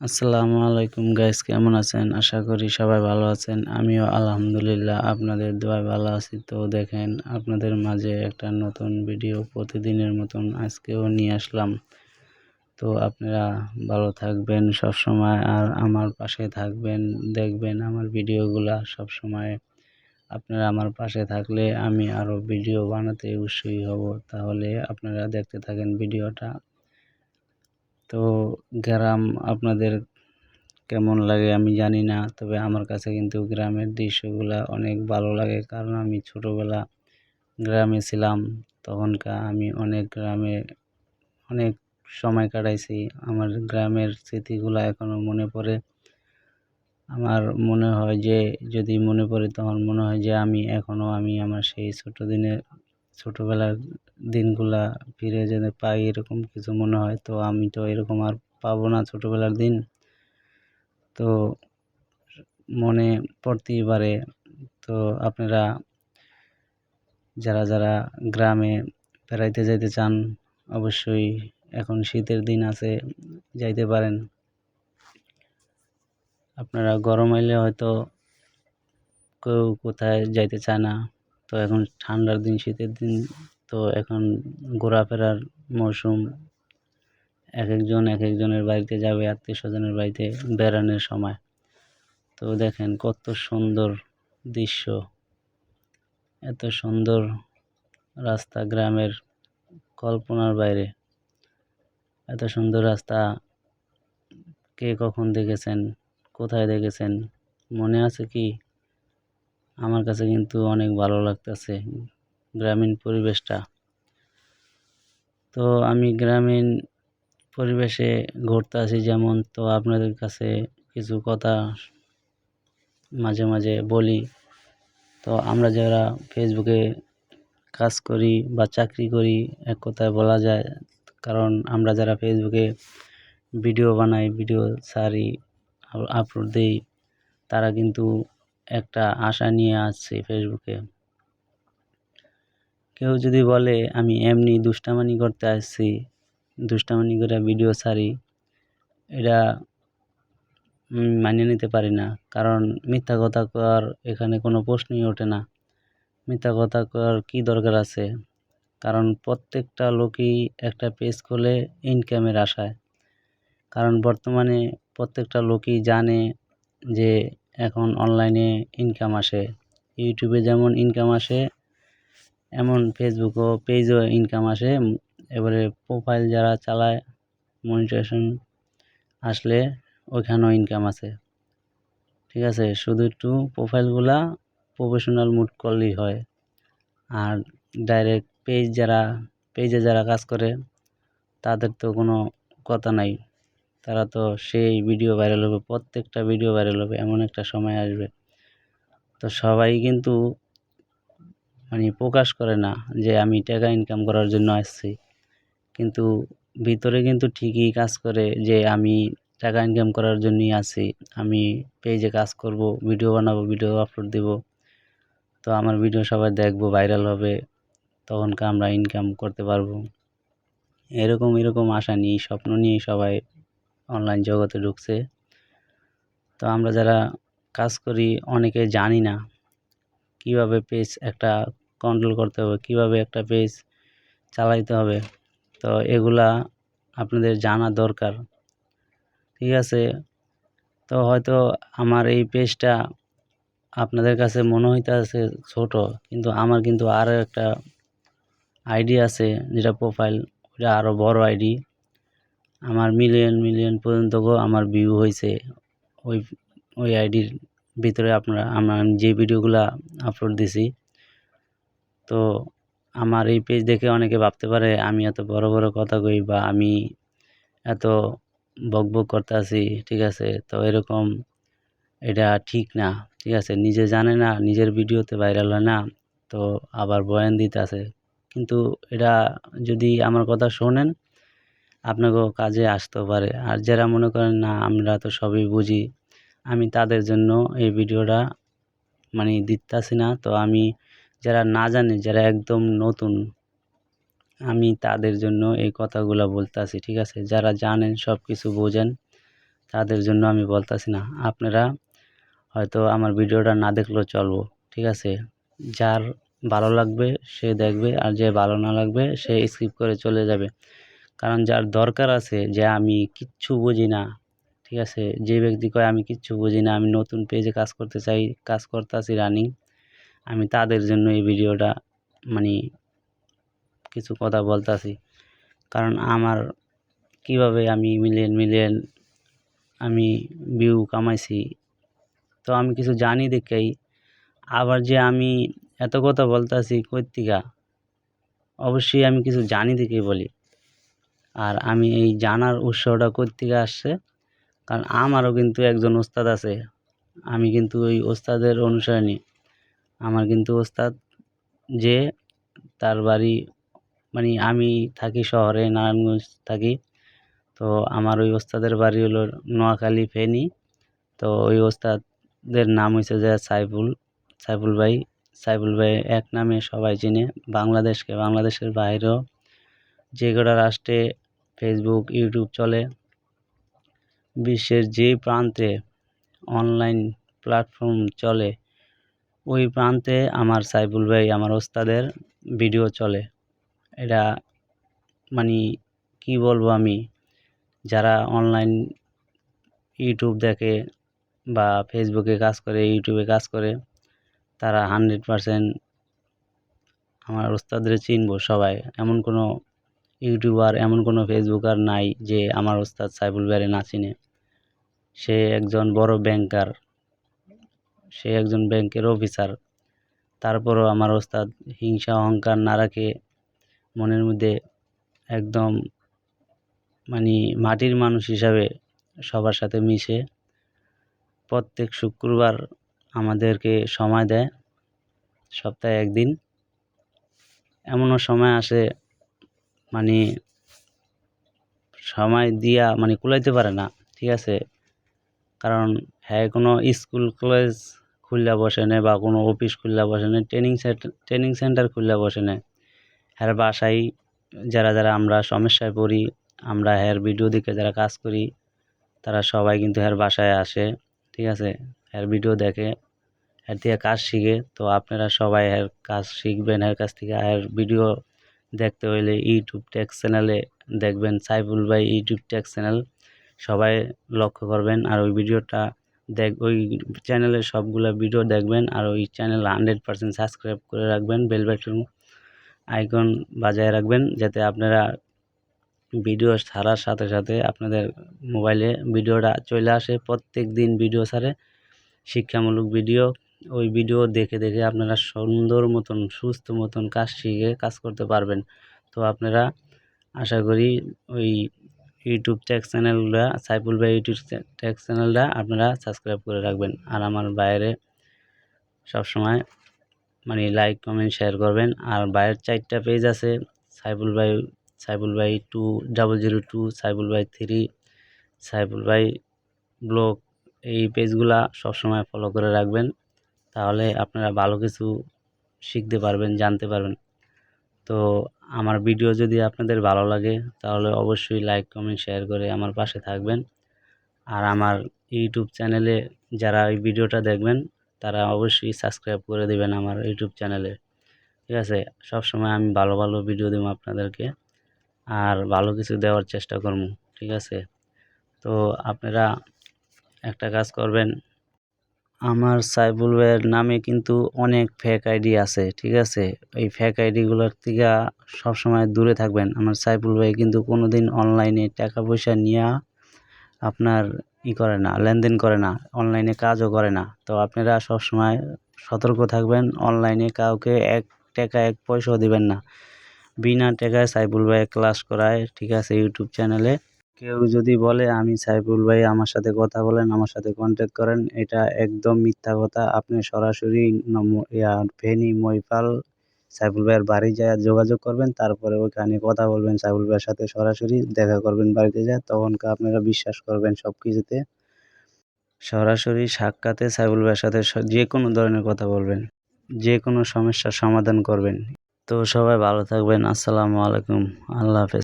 আসসালামু আলাইকুম গাইস কেমন আছেন? আশা করি সবাই ভালো আছেন। আমিও আলহামদুলিল্লাহ আপনাদের দোয়ায় ভালো আছি। তো দেখেন, আপনাদের মাঝে একটা নতুন ভিডিও প্রতিদিনের মতন আজকেও নিয়ে আসলাম। তো আপনারা ভালো থাকবেন সব সময় আর আমার পাশে থাকবেন, দেখবেন আমার ভিডিওগুলা সব সময় আপনারা আমার পাশে থাকলে আমি আরও ভিডিও বানাতে উৎসাহী হব। তাহলে আপনারা দেখতে থাকেন ভিডিওটা তো গ্রাম আপনাদের কেমন লাগে আমি জানি না, তবে আমার কাছে কিন্তু গ্রামের দৃশ্যগুলা অনেক ভালো লাগে। কারণ আমি ছোটোবেলা গ্রামে ছিলাম, তখনকার আমি অনেক গ্রামে অনেক সময় কাটাইছি। আমার গ্রামের স্মৃতিগুলো এখনও মনে পড়ে। আমার মনে হয় যে, যদি মনে পড়ে তখন মনে হয় যে আমি এখনও আমি আমার সেই ছোটো দিনের ছোটোবেলার দিনগুলা ফিরে যেতে পাই এরকম কিছু মনে হয়। তো আমি তো এরকম আর পাবো না ছোটোবেলার দিন। তো মনে পড়তেই পারে। তো আপনারা যারা যারা গ্রামে বেড়াইতে যাইতে চান, অবশ্যই এখন শীতের দিন আছে, যাইতে পারেন। আপনারা গরম আইলে হয়তো কেউ কোথায় যাইতে চায় না। তো এখন ঠান্ডার দিন, শীতের দিন তো এখন ঘোরাফেরার মৌসুম এক একজন এক একজনের বাড়িতে যাবে আত্মীয় স্বজনের বাড়িতে বেড়ানোর সময়। তো দেখেন কত সুন্দর দৃশ্য, এত সুন্দর রাস্তা গ্রামের কল্পনার বাইরে। এত সুন্দর রাস্তা, কে কখন দেখেছেন, কোথায় দেখেছেন, মনে আছে কি? আমার কাছে কিন্তু অনেক ভালো লাগতেছে। গ্রামীণ পরিবেশটা। তো আমি গ্রামীণ পরিবেশে ঘুরতে আসি যেমন, তো আপনাদের কাছে কিছু কথা মাঝে মাঝে বলি। তো আমরা যারা ফেসবুকে কাজ করি বা চাকরি করি, এক কথায় বলা যায়, কারণ আমরা যারা ফেসবুকে ভিডিও বানাই, ভিডিও ছাড়ি আপলোড দিই, তারা কিন্তু একটা আশা নিয়ে আসছে ফেসবুকে কেউ যদি বলে, আমি এমনি দুষ্টামানি করতে আসছি, দুষ্টামানি করে ভিডিও ছাড়ি, এটা মানিয়ে নিতে পারি না। কারণ মিথ্যা কথা কর এখানে কোনো প্রশ্নই ওঠে না। মিথ্যা কথা কর কী দরকার আছে? কারণ প্রত্যেকটা লোকই একটা পেজ খোলে ইনকামের আশায়। কারণ বর্তমানে প্রত্যেকটা লোকই জানে যে এখন অনলাইনে ইনকাম আসে। ইউটিউবে যেমন ইনকাম আসে এমন ফেসবুকও পেজও ইনকাম আসে। এবারে প্রোফাইল যারা চালায় মনিটাইজেশন আসলে ওইখানেও ইনকাম আছে। ঠিক আছে? শুধু একটু প্রোফাইলগুলা প্রফেশনাল মুড করলেই হয়। আর ডাইরেক্ট পেজ যারা পেজে যারা কাজ করে, তাদের তো কোনো কথা নাই। তারা তো সেই ভিডিও ভাইরাল হবে, প্রত্যেকটা ভিডিও ভাইরাল হবে, এমন একটা সময় আসবে। তো সবাই কিন্তু মানে প্রকাশ করে না যে আমি টাকা ইনকাম করার জন্য আসছি। কিন্তু ভিতরে কিন্তু ঠিকই কাজ করে যে আমি টাকা ইনকাম করার জন্যই আছি। আমি পেজে কাজ করব ভিডিও বানাবো ভিডিও আপলোড দেব। তো আমার ভিডিও সবাই দেখব ভাইরাল হবে, তখনকার আমরা ইনকাম করতে পারব। এরকম এরকম আশা নিয়ে স্বপ্ন নিয়ে সবাই অনলাইন জগতে ঢুকছে। তো আমরা যারা কাজ করি, অনেকে জানি না কীভাবে পেজ একটা কন্ট্রোল করতে হবে, কীভাবে একটা পেজ চালাইতে হবে, তো এগুলা আপনাদের জানা দরকার, ঠিক আছে? তো হয়তো আমার এই পেজটা আপনাদের কাছে মনে হইতে আছে ছোট, কিন্তু আমার কিন্তু আরও একটা আইডি আছে যেটা প্রোফাইল ওটা আরও বড় আইডি। আমার মিলিয়ন মিলিয়ন পর্যন্ত আমার ভিউ হয়েছে ওই ওই আইডির ভিতরে আপনারা, আমার যে ভিডিওগুলো আপলোড দিছি, তো আমার এই পেজ দেখে অনেকে ভাবতে পারে, আমি এত বড় বড় কথা কই বা আমি এত বক বক করতে আছি, ঠিক আছে? তো এরকম এটা ঠিক না, ঠিক আছে? নিজে জানে না, নিজের ভিডিওতে ভাইরাল হয় না, তো আবার বয়ান দিতে আছে। কিন্তু এটা যদি আমার কথা শোনেন, আপনাকেও কাজে আসতেও পারে। আর যারা মনে করেন, না, আমরা তো সবই বুঝি আমি তাদের জন্য এই ভিডিওটা মানে দিতেছি না। তো আমি যারা না জানে, যারা একদম নতুন, আমি তাদের জন্য এই কথাগুলো বলতে আছি ঠিক আছে? যারা জানেন সব কিছু বোঝেন, তাদের জন্য আমি বলতাছি না। আপনারা হয়তো আমার ভিডিওটা না দেখলেও চলবো, ঠিক আছে? যার ভালো লাগবে, সে দেখবে, আর যে ভালো না লাগবে, সে স্কিপ করে চলে যাবে। কারণ যার দরকার আছে যে আমি কিচ্ছু বুঝি না ঠিক আছে? যে ব্যক্তি কয়, আমি কিচ্ছু বুঝি না, আমি নতুন পেজে কাজ করতে চাই, কাজ করতেছি রানিং আমি তাদের জন্য এই ভিডিওটা মানে কিছু কথা বলতাছি। কারণ আমার কীভাবে আমি মিলিয়ন মিলিয়ন আমি ভিউ কামাইছি, তো আমি কিছু জানি দেখেই। আবার যে আমি এত কথা বলতাছি কৈত্তিকা, অবশ্যই আমি কিছু জানি দেখেই বলি। আর আমি এই জানার উৎসটা কৈত্তিকা আসছে। কারণ আমারও কিন্তু একজন ওস্তাদ আছে। আমি কিন্তু ওই ওস্তাদের অনুসরণী। আমার কিন্তু ওস্তাদ যে তার বাড়ি মানে আমি থাকি শহরে, নারায়ণগঞ্জ থাকি। তো আমার ওই ওস্তাদের বাড়ি হলো নোয়াখালী ফেনী। তো ওই ওস্তাদের নাম হয়েছে যে সাইফুল সাইফুল ভাই। সাইফুল ভাই এক নামে সবাই চিনে। বাংলাদেশকে, বাংলাদেশের বাইরেও যে কটা রাষ্ট্রে ফেসবুক ইউটিউব চলে বিশ্বের যে প্রান্তে অনলাইন প্ল্যাটফর্ম চলে, ওই প্রান্তে আমার সাইফুল ভাই, আমার ওস্তাদের ভিডিও চলে। এটা মানে কি বলব আমি, যারা অনলাইন ইউটিউব দেখে বা ফেসবুকে কাজ করে, ইউটিউবে কাজ করে, তারা হান্ড্রেড পারসেন্ট আমার ওস্তাদের চিনব সবাই। এমন কোনো ইউটিউবার, এমন কোনো ফেসবুকার নাই যে আমার ওস্তাদ সাইফুল ভাইয়ের না চিনে। সে একজন বড় ব্যাংকার সে একজন ব্যাংকের অফিসার তারপরও আমার ওস্তাদ হিংসা, অহংকার না রাখে, মনের মধ্যে একদম মানে মাটির মানুষ হিসাবে সবার সাথে মিশে। প্রত্যেক শুক্রবার আমাদেরকে সময় দেয়, সপ্তাহে একদিন। এমনও সময় আসে মানে সময় দিয়া মানে কুলাইতে পারে না, ঠিক আছে? কারণ হ্যাঁ কোনো স্কুল, কলেজ খুললা বসে নেই বা কোনো অফিস খুললা বসে নেই, ট্রেনিং সেন্টার ট্রেনিং সেন্টার খুললা বসে নেই। হ্যার বাসায় যারা যারা আমরা সমস্যায় পড়ি, আমরা হ্যার ভিডিও দেখে যারা কাজ করি, তারা সবাই কিন্তু হ্যার বাসায় আসে, ঠিক আছে? হ্যার ভিডিও দেখে এর থেকে কাজ শিখে। তো আপনারা সবাই এর কাজ শিখবেন এর কাছ থেকে এর ভিডিও দেখতে হইলে ইউটিউব টেক্স চ্যানেলে দেখবেন, সাইফুল ভাই ইউটিউব টেক্স চ্যানেল। সবাই লক্ষ্য করবেন আর ওই ভিডিওটা দেখ, ওই চ্যানেলের সবগুলো ভিডিও দেখবেন আর ওই চ্যানেল হান্ড্রেড পারসেন্ট সাবস্ক্রাইব করে রাখবেন বেল আইকন বাজায় রাখবেন যাতে আপনারা ভিডিও ছাড়ার সাথে সাথে আপনাদের মোবাইলে ভিডিওটা চলে আসে। প্রত্যেক দিন ভিডিও ছাড়ে, শিক্ষামূলক ভিডিও ওই ভিডিও দেখে দেখে আপনারা সুন্দর মতন, সুস্থ মতন কাজ শিখে কাজ করতে পারবেন। তো আপনারা আশা করি ওই ইউটিউব ট্যাক্স চ্যানেলটা সাইফুল ভাই ইউটিউব ট্যাক্স চ্যানেলটা আপনারা সাবস্ক্রাইব করে রাখবেন। আর আমার বাইরে সবসময় মানে লাইক কমেন্ট শেয়ার করবেন। আর বাইরের চারটা পেজ আছে সাইফুল ভাই সাইফুল ভাই two double zero two Saiful ভাই থ্রি সাইফুল ভাই ব্লগ এই পেজগুলা সবসময় ফলো করে রাখবেন। তাহলে আপনারা ভালো কিছু শিখতে পারবেন, জানতে পারবেন। তো আমার ভিডিও যদি আপনাদের ভালো লাগে, তাহলে অবশ্যই লাইক কমেন্ট শেয়ার করে আমার পাশে থাকবেন। আর আমার ইউটিউব চ্যানেলে যারা এই ভিডিওটা দেখবেন, তারা অবশ্যই সাবস্ক্রাইব করে দেবেন আমার ইউটিউব চ্যানেলে ঠিক আছে? সব সময় আমি ভালো ভালো ভিডিও দেবো আপনাদেরকে। আর ভালো কিছু দেওয়ার চেষ্টা করব। ঠিক আছে? তো আপনারা একটা কাজ করবেন আমার সাইফুল ভাইয়ের নামে কিন্তু অনেক ফেক আইডি আছে, ঠিক আছে? এই ফেক আইডিগুলোর থেকে সবসময় দূরে থাকবেন। আমার সাইফুল ভাই কিন্তু কোনো দিন অনলাইনে টাকা পয়সা নিয়ে আপনার ই করে না, লেনদেন করে না অনলাইনে কাজও করে না। তো আপনারা সবসময় সতর্ক থাকবেন অনলাইনে কাউকে এক টাকা, এক পয়সাও দিবেন না। বিনা টাকায় সাইফুল ভাই ক্লাস করায়, ঠিক আছে, ইউটিউব চ্যানেলে কেউ যদি বলে, আমি সাইফুল ভাই, আমার সাথে কথা বলেন, আমার সাথে কন্ট্যাক্ট করেন, এটা একদম মিথ্যা কথা। আপনি সরাসরি ফেনী মহিপাল সাইফুল ভাইয়ের বাড়ি যায় যোগাযোগ করবেন, তারপরে ওইখানে কথা বলবেন, সাইফুল ভাইয়ের সাথে সরাসরি দেখা করবেন বাড়িতে যায়। তখন আপনারা বিশ্বাস করবেন সব কিছুতে সরাসরি সাক্ষাতে সাইফুল ভাইয়ের সাথে যে কোনো ধরনের কথা বলবেন, যে কোনো সমস্যার সমাধান করবেন। তো সবাই ভালো থাকবেন। আসসালামু আলাইকুম। আল্লাহ হাফেজ।